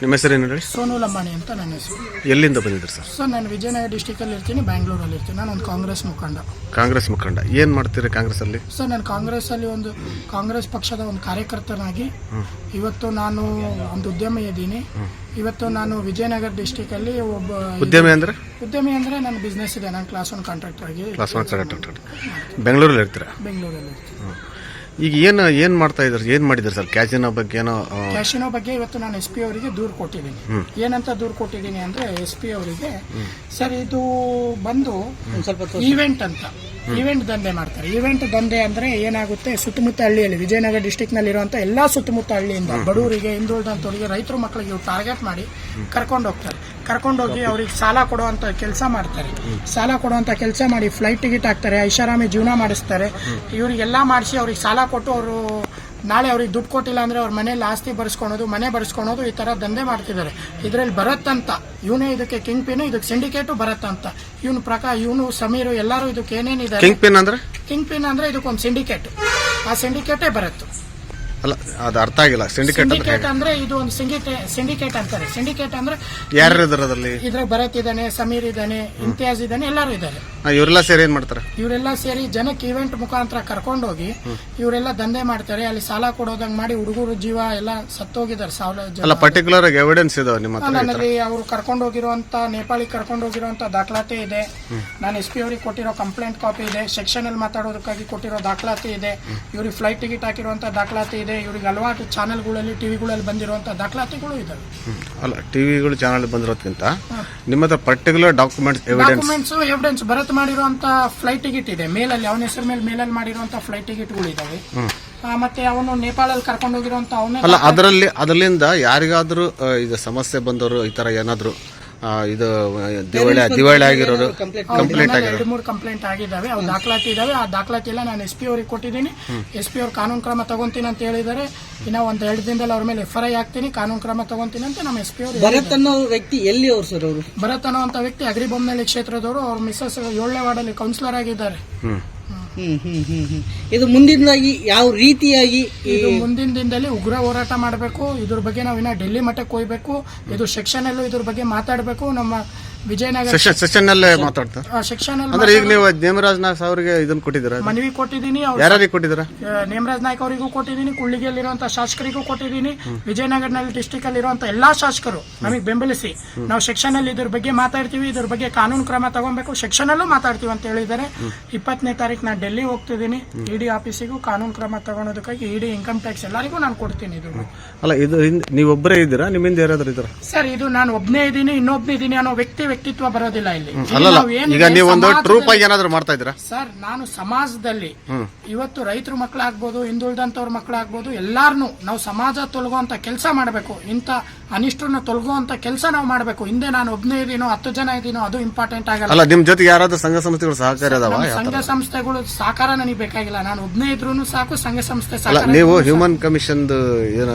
ನಿಮ್ಮ ಹೆಸರು ಏನು ಹೇಳಿ? ಸೋನು ಲಂಬಾಣಿ ಅಂತ ನನ್ನ ಹೆಸರು. ಎಲ್ಲಿಂದ ಬಂದಿದ್ರಿ ಸರ್? ಸರ್ ನಾನು ವಿಜಯನಗರ ಡಿಸ್ಟಿಕಲ್ಲಿ ಇರ್ತೀನಿ ಬ್ಯಾಂಗ್ಳೂರಲ್ಲಿ ಇರ್ತೀನಿ. ನಾನು ಒಂದು ಕಾಂಗ್ರೆಸ್ ಮುಖಂಡ. ಕಾಂಗ್ರೆಸ್ ಮುಖಂಡ. ಏನು ಮಾಡ್ತೀರಿ ಕಾಂಗ್ರೆಸ್ಸಲ್ಲಿ ಸರ್ ನಾನು ಕಾಂಗ್ರೆಸ್ಸಲ್ಲಿ ಒಂದು ಕಾಂಗ್ರೆಸ್ ಪಕ್ಷದ ಒಂದು ಕಾರ್ಯಕರ್ತನಾಗಿ ಇವತ್ತು ನಾನು ಒಂದು ಉದ್ಯಮಿ ಇದ್ದೀನಿ. ಇವತ್ತು ನಾನು ವಿಜಯನಗರ ಡಿಸ್ಟಿಕಲ್ಲಿ ಒಬ್ಬ ಉದ್ಯಮಿ ಅಂದರೆ? ಉದ್ಯಮಿ ಅಂದರೆ ನನ್ನ ಬಿಸ್ನೆಸ್ ಇದೆ. ನಾನು ಕ್ಲಾಸ್ ಒನ್ ಕಾಂಟ್ರಾಕ್ಟರ್ ಆಗಿ ಕ್ಲಾಸ್ ಒನ್ ಕಾಂಟ್ರಾಕ್ಟರ್ ಬೆಂಗಳೂರಲ್ಲಿ ಇರ್ತೀರಾ? ಬೆಂಗಳೂರಲ್ಲಿ ಇರ್ತೀನಿ. ಈಗ ಏನು ಏನು ಮಾಡ್ತಾ ಇದ್ದಾರೆ ಏನು ಮಾಡಿದ್ದಾರೆ ಸರ್ ಕ್ಯಾಸಿನೋ ಬಗ್ಗೆ ಏನೋ ಕ್ಯಾಶಿನೋ ಬಗ್ಗೆ ಇವತ್ತು ನಾನು ಎಸ್ ಪಿ ಅವರಿಗೆ ದೂರು ಕೊಟ್ಟಿದ್ದೀನಿ. ಏನಂತ ದೂರು ಕೊಟ್ಟಿದ್ದೀನಿ ಅಂದ್ರೆ ಎಸ್ ಪಿ ಅವರಿಗೆ ಸರ್ ಇದು ಬಂದು ಸ್ವಲ್ಪ ಈವೆಂಟ್ ಅಂತ. ಈವೆಂಟ್ ದಂಧೆ ಮಾಡ್ತಾರೆ. ಈವೆಂಟ್ ದಂಧೆ ಅಂದ್ರೆ ಏನಾಗುತ್ತೆ? ಸುತ್ತಮುತ್ತ ಹಳ್ಳಿಯಲ್ಲಿ ವಿಜಯನಗರ ಡಿಸ್ಟಿಕ್ ನಲ್ಲಿರುವಂತ ಎಲ್ಲಾ ಸುತ್ತಮುತ್ತ ಹಳ್ಳಿಯಿಂದ ಬಡವರಿಗೆ ಹಿಂದುಳಿದಂತವರಿಗೆ ರೈತರು ಮಕ್ಕಳಿಗೆ ಇವ್ರು ಟಾರ್ಗೆಟ್ ಮಾಡಿ ಕರ್ಕೊಂಡು ಹೋಗ್ತಾರೆ. ಕರ್ಕೊಂಡೋಗಿ ಅವ್ರಿಗೆ ಸಾಲ ಕೊಡುವಂತ ಕೆಲಸ ಮಾಡ್ತಾರೆ. ಸಾಲ ಕೊಡುವಂತ ಕೆಲಸ ಮಾಡಿ ಫ್ಲೈಟ್ ಟಿಕೆಟ್ ಹಾಕ್ತಾರೆ ಐಷಾರಾಮಿ ಜೀವನ ಮಾಡಿಸ್ತಾರೆ. ಇವರಿಗೆಲ್ಲ ಮಾಡಿಸಿ ಅವ್ರಿಗೆ ಸಾಲ ಕೊಟ್ಟು ಅವರು ನಾಳೆ ಅವ್ರಿಗೆ ದುಡ್ಡು ಕೊಟ್ಟಿಲ್ಲ ಅಂದ್ರೆ ಅವ್ರ ಮನೇಲಿ ಆಸ್ತಿ ಬರ್ಸ್ಕೊಳೋದು ಮನೆ ಬರ್ಸ್ಕೊಳೋದು ಈ ತರ ದಂಧೆ ಮಾಡ್ತಿದ್ದಾರೆ. ಇದ್ರಲ್ಲಿ ಬರತ್ತಂತ ಇವನೇ ಇದಕ್ಕೆ ಕಿಂಗ್ ಪಿನ್ ಇದಕ್ಕೆ ಸಿಂಡಿಕೇಟು ಬರತ್ತಂತ ಅಂತ. ಇವನು ಪ್ರಕಾರ ಇವನು ಸಮೀರು ಎಲ್ಲರೂ ಇದಕ್ಕೆ ಏನೇನಿದೆ ಕಿಂಗ್ ಪಿನ್ ಅಂದರೆ? ಕಿಂಗ್ ಪಿನ್ ಅಂದ್ರೆ ಇದಕ್ಕೊಂದು ಸಿಂಡಿಕೇಟ್. ಆ ಸಿಂಡಿಕೇಟೇ ಬರತ್ತು ಅಲ್ಲ ಅದು ಅರ್ಥ ಆಗಿಲ್ಲ. ಸಿಂಡಿಕೇಟ್ ಅಂದ್ರೆ ಸಿಂಡಿಕೇಟ್ ಅಂದ್ರೆ ಇದು ಒಂದು ಸಿಂಡಿಕೇಟ್ ಸಿಂಡಿಕೇಟ್ ಅಂತಾರೆ. ಸಿಂಡಿಕೇಟ್ ಅಂದ್ರೆ ಯಾರು ಇದ್ರ ಅದರಲ್ಲಿ? ಇದ್ರಾಗ ಭರತ್ ಇದ್ದಾನೆ ಸಮೀರ್ ಇದ್ದಾನೆ ಇಮ್ತಿಯಾಜ್ ಇದ್ದಾನೆ ಎಲ್ಲರೂ ಇದ್ದಾರೆ. ಇವರೆಲ್ಲ ಸೇರಿ ಏನು ಮಾಡ್ತಾರೆ? ಇವರೆಲ್ಲ ಸೇರಿ ಜನಕ್ಕೆ ಇವೆಂಟ್ ಮುಖಾಂತರ ಕರ್ಕೊಂಡೋಗಿ ಇವರೆಲ್ಲ ದಂಧೆ ಮಾಡ್ತಾರೆ. ಅಲ್ಲಿ ಸಾಲ ಕೊಡೋದಂಗ್ ಮಾಡಿ ಹುಡುಗರು ಜೀವ ಎಲ್ಲ ಸತ್ತೋಗಿದ್ದಾರೆ. ಸಾವಿರ ಅಲ್ಲ ಪರ್ಟಿಕ್ಯುಲರ್ ಆಗಿ ಎವಿಡೆನ್ಸ್ ಇದಾವೆ ನಿಮ್ಮ ನನ್ನಲ್ಲಿ ಅವರು ಕರ್ಕೊಂಡು ಹೋಗಿರುವಂತ ನೇಪಾಳಿ ಕರ್ಕೊಂಡು ಹೋಗಿರುವಂತ ದಾಖಲಾತಿ ಇದೆ. ನಾನು ಎಸ್ ಪಿ ಅವರಿಗೆ ಕೊಟ್ಟಿರೋ ಕಂಪ್ಲೇಂಟ್ ಕಾಪಿ ಇದೆ. ಸೆಕ್ಷನ್ ಅಲ್ಲಿ ಮಾತಾಡೋದಕ್ಕಾಗಿ ಕೊಟ್ಟಿರೋ ದಾಖಲಾತಿ ಇದೆ. ಇವ್ರಿಗೆ ಫ್ಲೈಟ್ ಟಿಕೆಟ್ ಹಾಕಿರುವಂತ ದಾಖಲಾತಿ ಇದೆ. ಇವ್ರಿಗೆ ಹಲವಾರು ಚಾನೆಲ್ಗಳಲ್ಲಿ ಟಿವಿಗಳಲ್ಲಿ ಬಂದಿರುವಂತ ದಾಖಲಾತಿಗಳು ಇದಾವೆ. ಅಲ್ಲ ಟಿವಿಗಳು ಚಾನಲ್ ಬಂದಿರೋದ್ಕಿಂತ ನಿಮ್ಮ ಹತ್ರ particular documents evidence documents evidence Bharat ಮಾಡಿರುವಂತ ಫ್ಲೈಟ್ ಟಿಕೆಟ್ ಇದೆ. ಮೇಲಲ್ಲಿ ಅವನ ಹೆಸರು ಮೇಲೆ ಮೇಲಲ್ಲಿ ಮಾಡಿರುವಂತಹ ಫ್ಲೈಟ್ ಟಿಕೆಟ್ಗಳು ಇದಾವೆ. ಆ, ಮತ್ತೆ ಅವನು ನೇಪಾಳಲ್ಲಿ ಕರ್ಕೊಂಡು ಹೋಗಿರುವಂತ ಅವನೇ ಅಲ್ಲ ಅದರಲ್ಲಿ ಅದರಿಂದ ಯಾರಿಗಾದ್ರೂ ಈಗ ಇದು ಸಮಸ್ಯೆ ಬಂದವರು ಈ ತರ ಏನಾದ್ರು ಇದು ದಿವಾಳಿ ದಿವಾಳಿ ಆಗಿರೋರು ಕಂಪ್ಲೀಟ್ ಆಗಿರೋರು ಎರಡು ಮೂರು ಕಂಪ್ಲೇಂಟ್ ಆಗಿದ್ದಾವೆ. ಅವು ದಾಖಲಾತಿ ಇದಾವೆ ಆ ದಾಖಲಾತಿ ಎಲ್ಲ ನಾನು ಎಸ್ ಪಿ ಅವ್ರಿಗೆ ಕೊಟ್ಟಿದ್ದೀನಿ. ಎಸ್ ಪಿ ಅವ್ರು ಕಾನೂನು ಕ್ರಮ ತಗೊಂತೀನಿ ಅಂತ ಹೇಳಿದ್ದಾರೆ. ಇನ್ನ ಒಂದ್ ಎರಡು ದಿನದಲ್ಲಿ ಅವ್ರ ಮೇಲೆ ಎಫ್ ಐ ಹಾಕ್ತೀನಿ ಕಾನೂನು ಕ್ರಮ ತಗೊಂತೀನಿ ಅಂತ ನಮ್ಮ ಎಸ್ ಪಿ ಅವರು ಭರತ್ ಅನ್ನೋ ವ್ಯಕ್ತಿ ಎಲ್ಲಿ ಅವ್ರು ಸರ್ ಅವರು? ಭರತ್ ಅಂತ ವ್ಯಕ್ತಿ ಅಗ್ರಿಬೊಮ್ಮನಹಳ್ಳಿ ಕ್ಷೇತ್ರದವರು. ಅವ್ರ ಮಿಸಸ್ ಏಳನೇ ವಾರ್ಡಲ್ಲಿ ಕೌನ್ಸಿಲರ್ ಆಗಿದ್ದಾರೆ. ಇದು ಮುಂದಿನದಾಗಿ ಯಾವ ರೀತಿಯಾಗಿ ಇದು ಮುಂದಿನ ದಿನದಲ್ಲಿ ಉಗ್ರ ಹೋರಾಟ ಮಾಡಬೇಕು. ಇದ್ರ ಬಗ್ಗೆ ನಾವು ಇನ್ನ ಡೆಲ್ಲಿ ಮಟ್ಟಕ್ಕೆ ಹೋಗ್ಬೇಕು. ಇದು ಸೆಕ್ಷನ್ ಅಲ್ಲೂ ಇದ್ರ ಬಗ್ಗೆ ಮಾತಾಡಬೇಕು. ನಮ್ಮ ವಿಜಯನಗರ ಸೆಷನ್ ಸೆಷನ್ ಅಲ್ಲೇ ಮಾತಾಡ್ತಾ? ಸೆಕ್ಷನ್ ಅಂದ್ರೆ ಈಗ ನೀವು ನೇಮರಾಜ್ ನಾಯಕ್ ಅವರಿಗೆ ಇದನ್ನ ಕೊಟ್ಟಿದ್ದೀರಾ? ಮನವಿ ಕೊಟ್ಟಿದ್ದೀನಿ ಅವ್ರು ಯಾರಿಗೆ ಕೊಟ್ಟಿದ್ದೀರಾ? ನೇಮರಾಜ್ ನಾಯ್ಕ ಅವರಿಗೂ ಕೊಟ್ಟಿದ್ದೀನಿ ಕುಳ್ಳಿಗೆಯಲ್ಲಿ ಶಾಸಕರಿಗೂ ಕೊಟ್ಟಿದ್ದೀನಿ ವಿಜಯನಗರನಲ್ಲಿ ಡಿಸ್ಟಿಕ್ ಅಲ್ಲಿ ಇರುವಂತ ಎಲ್ಲಾ ಶಾಸಕರು ನಮಗೆ ಬೆಂಬಲಿಸಿ ನಾವು ಸೆಕ್ಷನ್ ಅಲ್ಲಿ ಇದ್ರ ಬಗ್ಗೆ ಮಾತಾಡ್ತೀವಿ ಇದ್ರ ಬಗ್ಗೆ ಕಾನೂನು ಕ್ರಮ ತಗೊಬೇಕು ಸೆಕ್ಷನ್ ಅಲ್ಲೂ ಮಾತಾಡ್ತೀವಿ ಅಂತ ಹೇಳಿದ್ದಾರೆ. ಇಪ್ಪತ್ತನೇ ತಾರೀಕು ನಾನು ಡೆಲ್ಲಿ ಹೋಗ್ತಿದ್ದೀನಿ ಇಡಿ ಆಫೀಸಿಗೂ ಕಾನೂನು ಕ್ರಮ ತಗೊಳೋದಕ್ಕಾಗಿ ಇಡಿ ಇನ್ಕಮ್ ಟ್ಯಾಕ್ಸ್ ಎಲ್ಲರಿಗೂ ನಾನು ಕೊಡ್ತೀನಿ ಇದು ಅಲ್ಲ ಇದು ನೀವೊಬ್ಬರೇ ಇದ್ದೀರಾ? ನಿಮ್ಮಿಂದ ಯಾರಾದ್ರೂ ಇದ್ದೀರಾ? ಸರ್ ಇದು ನಾನು ಒಬ್ನೇ ಇದ್ದೀನಿ ಇನ್ನೊಬ್ನೇ ಇದ್ದೀನಿ ಅನ್ನೋ ವ್ಯಕ್ತಿ ವ್ಯಕ್ತಿತ್ವ ಬರೋದಿಲ್ಲ ಇಲ್ಲಿ. ಅಲ್ಲಲ್ಲ ನಾವು ಈಗ ನೀವು ಸಮಾಜದಲ್ಲಿ- ಟ್ರೂಪ್ ಆಗಿ ಏನಾದ್ರು ಮಾಡ್ತಾ ಇದ್ದೀರಾ? ಸರ್ ನಾನು ಸಮಾಜದಲ್ಲಿ ಇವತ್ತು ರೈತರು ಮಕ್ಕಳಾಗ್ಬೋದು ಹಿಂದುಳಿದಂತವ್ರ ಮಕ್ಕಳಾಗ್ಬೋದು ಎಲ್ಲಾರ್ನು ನಾವು ಸಮಾಜ ತೊಲಗುವಂತ ಕೆಲಸ ಮಾಡಬೇಕು. ಇಂಥ ಅನಿಷ್ಟರನ್ನ ತೊಲಗುವಂತ ಕೆಲಸ ನಾವು ಮಾಡಬೇಕು. ಹಿಂದೆ ನಾನು ಒಬ್ನೇ ಇದೀನೋ ಹತ್ತು ಜನ ಇದೀನೋ ಅದು ಇಂಪಾರ್ಟೆಂಟ್ ಆಗಲ್ಲ. ಅಲ್ಲ ನಿಮ್ ಜೊತೆಗೆ ಯಾರಾದ್ರೂ ಸಂಘ ಸಂಸ್ಥೆಗಳು ಸಹಕಾರ ಅದಾವ? ನಮ್ಮ ಸಂಘ ಸಂಸ್ಥೆಗಳು ಸಹಕಾರ ನನಗೆ ಬೇಕಾಗಿಲ್ಲ. ನಾನು ಒಬ್ಬನೇ ಇದ್ರು ಸಾಕು ಸಂಘ ಸಂಸ್ಥೆ ಅಲ್ಲ ನೀವು ಹ್ಯೂಮನ್ ಕಮಿಷನ್ ಏನು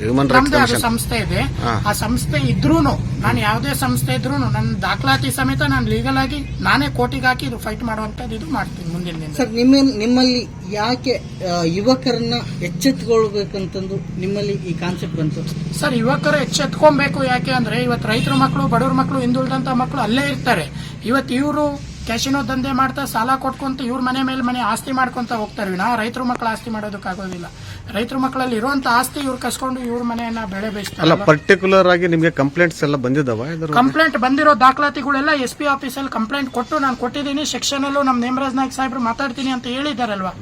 ಹ್ಯೂಮನ್ ರೈಟ್ಸ್ ನಮ್ದೇ ಅದು ಕಮಿಷನ್ ಸಂಸ್ಥೆ ಇದೆ. ಆ ಸಂಸ್ಥೆ ಇದ್ರೂನು ನಾನು ಯಾವುದೇ ಸಂಸ್ಥೆ ಇದ್ರೂನು ನನ್ನ ದಾಖಲಾತಿ ಸಮೇತ ನಾನು ಲೀಗಲ್ ಆಗಿ ನಾನೇ ಕೋರ್ಟಿಗೆ ಹಾಕಿ ಇದು ಫೈಟ್ ಮಾಡುವಂತದ್ದು ಇದು ಮಾಡ್ತೀನಿ ಮುಂದಿನ ದಿನ ಸರ್ ನಿಮ್ಮ ನಿಮ್ಮಲ್ಲಿ ಯಾಕೆ ಆ, ಯುವಕರನ್ನ ಎಚ್ಚೆತ್ತುಕೊಳ್ಬೇಕಂತಂದು ನಿಮ್ಮಲ್ಲಿ ಈ ಕಾನ್ಸೆಪ್ಟ್ ಬಂತು? ಸರ್ ಯುವಕರು ಎಚ್ಚೆತ್ಕೊಬೇಕು ಯಾಕೆ ಅಂದ್ರೆ ಇವತ್ತು ರೈತರ ಮಕ್ಕಳು ಬಡವ್ರ ಮಕ್ಕಳು ಹಿಂದುಳಿದಂತ ಮಕ್ಕಳು ಅಲ್ಲೇ ಇರ್ತಾರೆ. ಇವತ್ತು ಇವರು ಕ್ಯಾಶಿನೋ ದಂಧೆ ಮಾಡ್ತಾ ಸಾಲ ಕೊಟ್ಕೊಂತ ಇವ್ರ ಮನೆ ಮೇಲೆ ಮನೆ ಆಸ್ತಿ ಮಾಡ್ಕೊಂತ ಹೋಗ್ತಾರೆ. ವಿನಾ ರೈತರು ಮಕ್ಕಳು ಆಸ್ತಿ ಮಾಡೋದಕ್ಕಾಗೋದಿಲ್ಲ. ರೈತರ ಮಕ್ಕಳಲ್ಲಿ ಇರುವಂತ ಆಸ್ತಿ ಇವ್ರು ಕಸ್ಕೊಂಡು ಇವ್ರ ಮನೆಯನ್ನ ಬೆಳೆ ಅಲ್ಲ ಬೇಯಿಸ್ತಾರೆ ಪರ್ಟಿಕ್ಯುಲರ್ ಆಗಿ ನಿಮಗೆ ಕಂಪ್ಲೇಂಟ್ಸ್ ಎಲ್ಲ ಬಂದಿದಾವ? ಇದ್ರ ಕಂಪ್ಲೇಂಟ್ ಬಂದಿರೋ ದಾಖಲಾತಿಗಳೆಲ್ಲ ಎಸ್ ಪಿ ಆಫೀಸಲ್ಲಿ ಕಂಪ್ಲೇಂಟ್ ಕೊಟ್ಟು ನಾನು ಕೊಟ್ಟಿದ್ದೀನಿ ಸೆಕ್ಷನ್ ಅಲ್ಲೂ ನಮ್ಮ ನೇಮರಾಜ್ ನಾಯ್ಕ ಸಾಹೇಬ್ರು ಮಾತಾಡ್ತೀನಿ ಅಂತ ಹೇಳಿದಾರಲ್ವಾ?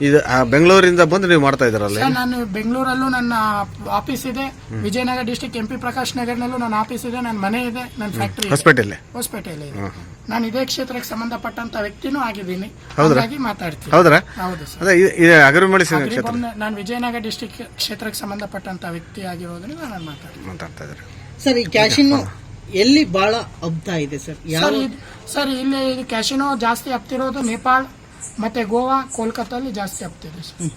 ಇದು ಆ, ಬೆಂಗಳೂರಿಂದ ಬಂದು ನೀವು ಮಾಡ್ತಾ ಇದ್ದೀರಲ್ಲ? ಸರ್, ನಾನು ಬೆಂಗಳೂರಲ್ಲೂ ನನ್ನ ಆಫೀಸ್ ಇದೆ. Vijayanagara district M P Prakash ನಗರ್ನಲ್ಲೂ ನನ್ನ ಆಫೀಸ್ ಇದೆ. ನನ್ನ ಮನೆ ಇದೆ. ನನ್ನ ಫ್ಯಾಕ್ಟರಿ ಇದೆ. ಹಾಸ್ಪಿಟಲ್. ಹೊಸಪೇಟೆಯಲ್ಲಿ ಇದೆ. ನಾನು ಇದೇ ಕ್ಷೇತ್ರಕ್ಕೆ ಸಂಬಂಧಪಟ್ಟಂತ ವ್ಯಕ್ತಿನೂ ಆಗಿದ್ದೀನಿ? ಹಾಗಾಗಿ ಮಾತಾಡ್ತೀನಿ. ಹೌದ್ರಾ? ಹೌದು ಸರ್. ಅದೇ ಇದು- ಇದು ಅಗರಮಳಿ ಕ್ಷೇತ್ರ. ಅಗ್ರಿಬೊಮ್ಮನ- ನಾನು ವಿಜಯನಗರ ಡಿಸ್ಟಿಕ್ ಕ್ಷೇತ್ರಕ್ಕೆ ಸಂಬಂಧಪಟ್ಟಂತ ವ್ಯಕ್ತಿ ಆಗಿರೋದ್ರಿಂದ ನಾನು ಮಾತಾಡ್ತೀನಿ. ಮಾತಾಡ್ತಾ ಇದ್ದಾರೆ. ಸರ್ ಈ ಕ್ಯಾಶಿನ್ನು ಎಲ್ಲಿ ಬಹಳ ಹಬ್ತಾ ಇದೆ ಸರ್? ಯಾವ ಸರ್ ಇದು- ಸರ್ ಇಲ್ಲಿ ಇದು ಕ್ಯಾಶಿನೋ ಜಾಸ್ತಿ ಹಬ್ತಿರೋದು ನೇಪಾಳ್. ಮತ್ತೆ ಗೋವಾ ಕೋಲ್ಕತ್ತಲ್ಲಿ ಜಾಸ್ತಿ ಆಗ್ತಿದೆ ಸರ್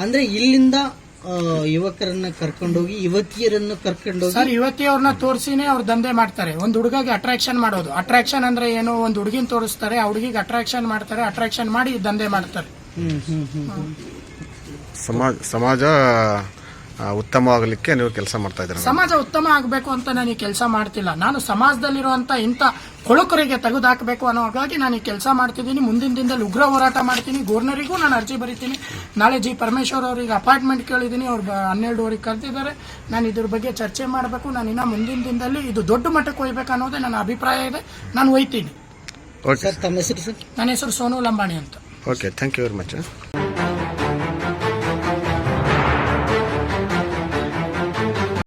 ಅಂದ್ರೆ ಇಲ್ಲಿಂದ ಆ, ಯುವಕರನ್ನ ಕರ್ಕೊಂಡೋಗಿ ಯುವತಿಯರನ್ನು ಕರ್ಕೊಂಡೋಗಿ? ಸರ್ ಯುವತಿಯವ್ರನ್ನ ತೋರಿಸಿನೇ ಅವ್ರು ದಂಧೆ ಮಾಡ್ತಾರೆ. ಒಂದು ಹುಡುಗಗೆ ಅಟ್ರಾಕ್ಷನ್ ಮಾಡೋದು. ಅಟ್ರಾಕ್ಷನ್ ಅಂದ್ರೆ ಏನು? ಒಂದು ಹುಡುಗಿನ ತೋರಿಸ್ತಾರೆ ಆ ಹುಡುಗಿಗೆ ಅಟ್ರಾಕ್ಷನ್ ಮಾಡ್ತಾರೆ ಅಟ್ರಾಕ್ಷನ್ ಮಾಡಿ ದಂಧೆ ಮಾಡ್ತಾರೆ. ಹ್ಮ್ ಹ್ಮ್ ಹ್ಮ್ ಹ್ಮ್. ಸಮಾಜ ಉತ್ತಮವಾಗಲಿಕ್ಕೆ ನೀವು ಕೆಲಸ ಮಾಡ್ತಾ ಇದ್ದೀರಾ ಸಮಾಜ ಉತ್ತಮ ಆಗಬೇಕು ಅಂತ ನಾನು ಈ ಕೆಲಸ ಮಾಡ್ತಿಲ್ಲ. ನಾನು ಸಮಾಜದಲ್ಲಿರುವಂತ ಇಂಥ ಕೊಳುಕರಿಗೆ ತೆಗೆದುಹಾಕಬೇಕು ಅನ್ನೋ ಹಾಗಾಗಿ ನಾನು ಈ ಕೆಲಸ ಮಾಡ್ತಿದ್ದೀನಿ. ಮುಂದಿನ ದಿನದಲ್ಲಿ ಉಗ್ರ ಹೋರಾಟ ಮಾಡ್ತೀನಿ. ಗೋರ್ನರಿಗೂ ನಾನು ಅರ್ಜಿ ಬರೀತೀನಿ. ನಾಳೆ ಜಿ ಪರಮೇಶ್ವರ್ ಅವರಿಗೆ ಅಪಾರ್ಟ್ಮೆಂಟ್ ಕೇಳಿದ್ದೀನಿ. ಅವ್ರು ಹನ್ನೆರಡು ಹನ್ನೆರಡುವರೆಗೆ ಕರೆದಿದ್ದಾರೆ. ನಾನು ಇದ್ರ ಬಗ್ಗೆ ಚರ್ಚೆ ಮಾಡಬೇಕು. ನಾನು ಇನ್ನೂ ಮುಂದಿನ ದಿನದಲ್ಲಿ ಇದು ದೊಡ್ಡ ಮಟ್ಟಕ್ಕೆ ಹೋಗ್ಬೇಕು ಅನ್ನೋದೇ ನನ್ನ ಅಭಿಪ್ರಾಯ ಇದೆ. ನಾನು ಒಯ್ತೀನಿ ಓಕೆ ಸರ್ ತಮ್ಮ ಹೆಸರು ಸರ್? ನನ್ನ ಹೆಸರು ಸೋನು ಲಂಬಾಣಿ ಅಂತ. Okay thank you very much